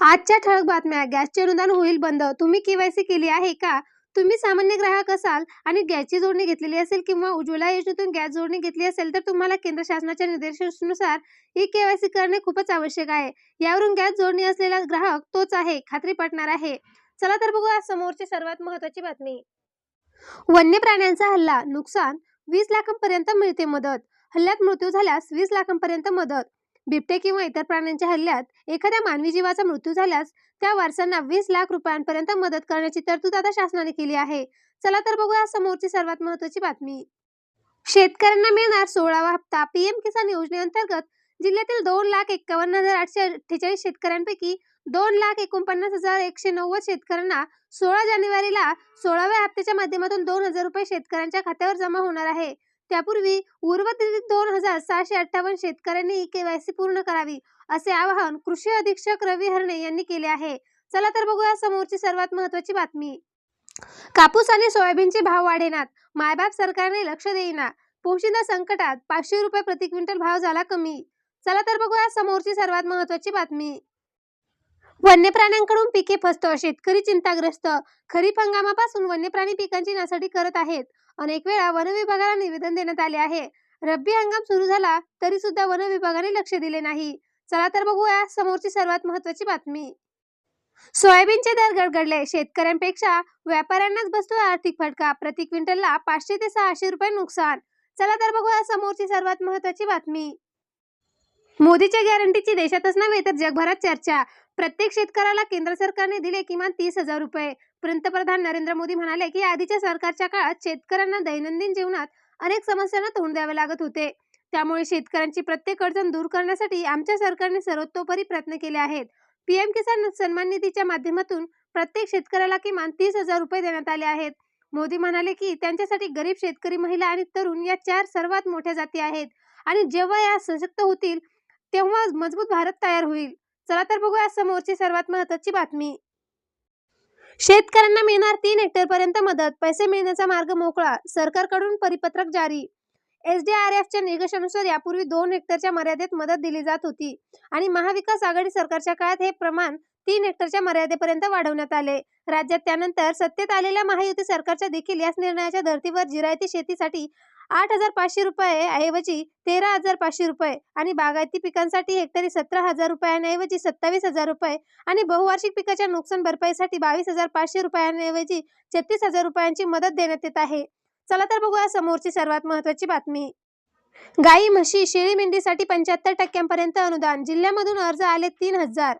आजच्या ठळक बातम्या गॅसचे अनुदान होईल बंद. तुम्ही केवायसी केली आहे का? तुम्ही सामान्य ग्राहक असाल आणि गॅसची जोडणी घेतलेली असेल किंवा उज्ज्वला योजनेतून गॅस जोडणी घेतली असेल तर तुम्हाला केंद्र शासनाच्या निर्देशानुसार ई केवायसी करणे खूपच आवश्यक आहे. यावरून गॅस जोडणी असलेला ग्राहक तोच आहे खात्री पटणार आहे. चला तर बघू आज समोरची सर्वात महत्वाची बातमी. वन्य प्राण्यांचा हल्ला नुकसान वीस लाखांपर्यंत मिळते मदत. हल्ल्यात मृत्यू झाल्यास वीस लाखांपर्यंत मदत. बिबटे किंवा इतर प्राण्यांच्या हल्ल्यात एखाद्या मानवी जीवाचा मृत्यू झाल्यास त्या वारसांना वीस लाख रुपयांपर्यंत मदत करण्याची तरतूद आता शासनाने केली आहे. चला तर बघूया समोरची सर्वात महत्वाची बातमी. शेतकऱ्यांना मिळणार सोळावा हप्ता. पीएम किसान योजनेअंतर्गत जिल्ह्यातील दोन लाख एक्कावन्न हजार आठशे अठ्ठेचाळीस शेतकऱ्यांपैकी दोन लाख एकोणपन्नास हजार एकशे नव्वद शेतकऱ्यांना सोळा जानेवारीला सोळाव्या हप्त्याच्या माध्यमातून दोन हजार रुपये शेतकऱ्यांच्या खात्यावर जमा होणार आहे. त्यापूर्वी उर्वरित दोन हजार सहाशे अठ्ठावन्न शेतकऱ्यांनी केवायसी पूर्ण करावी असे आवाहन कृषी अधीक्षक रवी हरणे यांनी केले आहे. चला तर बघूया समोरची सर्वात महत्वाची बातमी. कापूस आणि सोयाबीनचे भाव वाढेनात. मायबाप सरकारने लक्ष देईना. पोशिंदा संकटात पाचशे रुपये प्रति क्विंटल भाव झाला कमी. चला तर बघूया समोरची सर्वात महत्वाची बातमी. वन्य प्राण्यांकडून पिके फस्त शेतकरी चिंताग्रस्त. खरीप हंगामापासून वन्य प्राणी पिकांची नासाडी करत आहेत. अनेक वेळा वन विभागाला निवेदन देण्यात आले आहे. रब्बी हंगाम सुरू झाला तरी सुद्धा वन विभागाने लक्ष दिले नाही. चला तर बघूया समोरची सर्वात महत्वाची बातमी. सोयाबीनचे दर गडगडले. शेतकऱ्यांपेक्षा व्यापाऱ्यांनाच बसतो आर्थिक फटका. प्रति क्विंटलला पाचशे ते सहाशे रुपये नुकसान. चला तर बघूया समोरची सर्वात महत्वाची बातमी. मोदीच्या गॅरंटीची देशातच नव्हे तर जगभरात चर्चा. प्रत्येक शेतकऱ्याला केंद्र सरकारने दिले किमान तीस हजार रुपये. पंतप्रधान नरेंद्र मोदी म्हणाले की आधीच्या सरकारच्या काळात शेतकऱ्यांना दैनंदिन जीवनात अनेक समस्यांना तोंड द्यावे लागत होते. त्यामुळे शेतकऱ्यांची प्रत्येक अडचण दूर करण्यासाठी आमच्या सरकारने सर्वतोपरी प्रयत्न केले आहेत. पीएम किसान सन्मान निधीच्या माध्यमातून प्रत्येक शेतकऱ्याला किमान तीस हजार रुपये देण्यात आले आहेत. मोदी म्हणाले की त्यांच्यासाठी गरीब शेतकरी महिला आणि तरुण या चार सर्वात मोठ्या जाती आहेत. आणि जेव्हा या सशक्त होतील तेव्हा मजबूत भारत तयार होईल. चला तर बघूया समोरची सर्वात महत्वाची बातमी. शेतकऱ्यांना मिळणार तीन हेक्टर पर्यंत मदत पैसे मिळण्याचा मार्ग मोकळा सरकारकडून परिपत्रक जारी. एसडीआरएफच्या निकषानुसार यापूर्वी दोन हेक्टरच्या मर्यादेत मदत दिली जात होती आणि महाविकास आघाडी सरकारच्या काळात हे प्रमाण तीन हेक्टरच्या मर्यादेपर्यंत वाढवण्यात आले. राज्यात त्यानंतर सत्तेत आलेल्या महायुती सरकारच्या देखील याच निर्णयाच्या धर्तीवर जिरायती शेतीसाठी आठ हजार पाचशे रुपये ऐवजी तेरा हजार पाचशे रुपये आणि बागायती पिकांसाठी हेक्टरी सतरा हजार रुपयांऐवजी सत्तावीस हजार रुपये आणि बहुवार्षिक पिकाच्या नुकसान भरपाईसाठी बावीस हजार पाचशे रुपयांऐवजी छत्तीस हजार रुपयांची मदत देण्यात येत आहे. चला तर बघूया समोरची सर्वात महत्वाची बातमी. गाई म्हशी शेळी मेंढीसाठी पंच्याहत्तर टक्क्यांपर्यंत अनुदान. जिल्ह्यामधून अर्ज आले तीन हजार.